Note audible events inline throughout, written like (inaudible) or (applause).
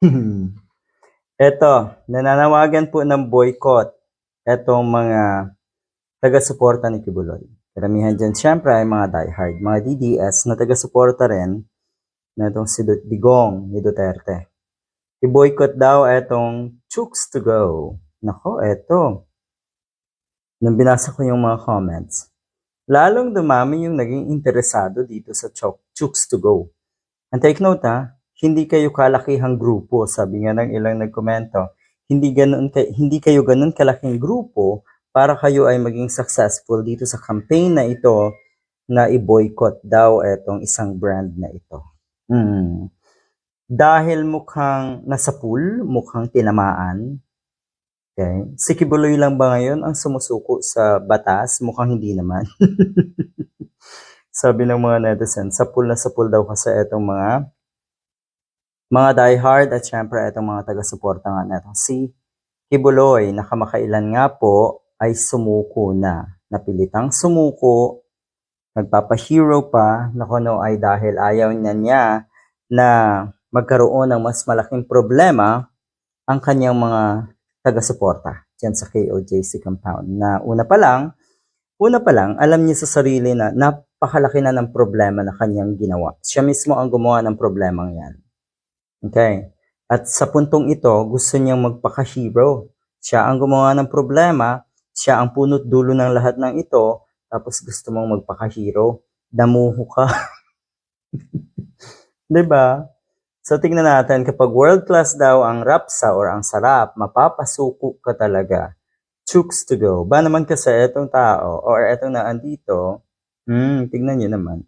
(laughs) Eto, nananawagan po ng boycott etong mga taga-suporta ni Kibuloy. Karamihan dyan syempre ay mga diehard, mga DDS na taga-suporta rin na itong si Digong ni Duterte. I-boycott daw etong Chooks to go. Nako, eto. Nung binasa ko yung mga comments, lalong dumami yung naging interesado dito sa Chooks to go. And take note ha, hindi kayo kalakihang grupo, sabi nga ng ilang nagkomento. Hindi ganun hindi kayo ganun kalaking grupo para kayo ay maging successful dito sa campaign na ito na i-boycott daw etong isang brand na ito. Hmm. Dahil mukhang nasa pool, mukhang tinamaan. Okay. Si Kibuloy lang ba ngayon ang sumusuko sa batas? Mukhang hindi naman. (laughs) Sabi ng mga netizens, sa pool na sa pool daw kasi itong mga mga diehard at syempre itong mga taga-suporta nga netong si Kibuloy na kamakailan nga po ay sumuko na. Napilitang sumuko, nagpapahero pa na kuno ay dahil ayaw niya niya na magkaroon ng mas malaking problema ang kanyang mga taga-suporta dyan sa KOJC compound. Na una pa lang, una pa lang, alam niya sa sarili na napakalaki na ng problema na kanyang ginawa. Siya mismo ang gumawa ng problemang yan. Okay. At sa puntong ito, gusto niyang magpaka-hero. Siya ang gumawa ng problema, siya ang punot dulo ng lahat ng ito, tapos gusto mong magpaka-hero. Damuho ka. (laughs) ba? So tingnan natin, kapag world class daw ang rapsa or ang sarap, mapapasuko ka talaga. Chooks to go. Ba naman kasi etong tao or etong na andito, hmm, tingnan nyo naman,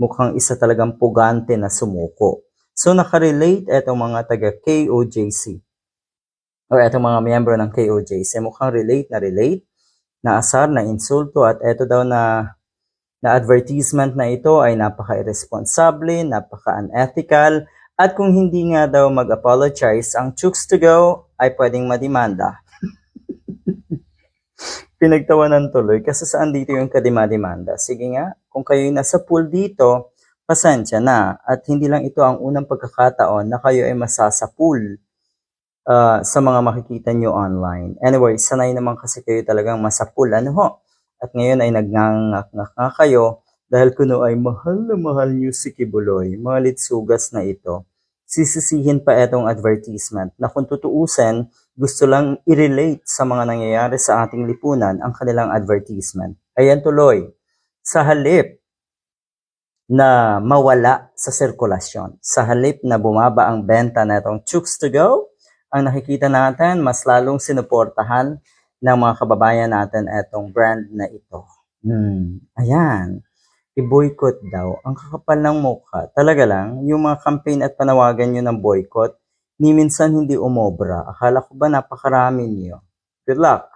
mukhang isa talagang pugante na sumuko. So nakarelate etong mga taga KOJC or etong mga miyembro ng KOJC, mukhang relate na relate, na asar, na insulto at eto daw na na advertisement na ito ay napaka-irresponsable, napaka-unethical, at kung hindi nga daw mag-apologize, ang Chooks to go ay pwedeng madimanda. (laughs) Pinagtawanan tuloy kasi saan dito yung kadima-demanda. Sige nga, kung kayo nasa pool dito, pasensya na. At hindi lang ito ang unang pagkakataon na kayo ay masasapul uh, sa mga makikita nyo online. Anyway, sanay naman kasi kayo talagang masapul. Ano ho? At ngayon ay nagnangak nga kayo dahil kuno ay mahal na mahal nyo si Kibuloy, mga litsugas na ito. Sisisihin pa itong advertisement na kung tutuusin, gusto lang i-relate sa mga nangyayari sa ating lipunan ang kanilang advertisement. Ayan tuloy, sa halip na mawala sa sirkulasyon, sa halip na bumaba ang benta na itong Chooks to Go, ang nakikita natin, mas lalong sinuportahan ng mga kababayan natin etong brand na ito. Hmm, ayan. I-boycott daw. Ang kakapal ng mukha. Talaga lang, yung mga campaign at panawagan nyo ng boycott, ni minsan hindi umobra. Akala ko ba napakarami niyo? Good luck.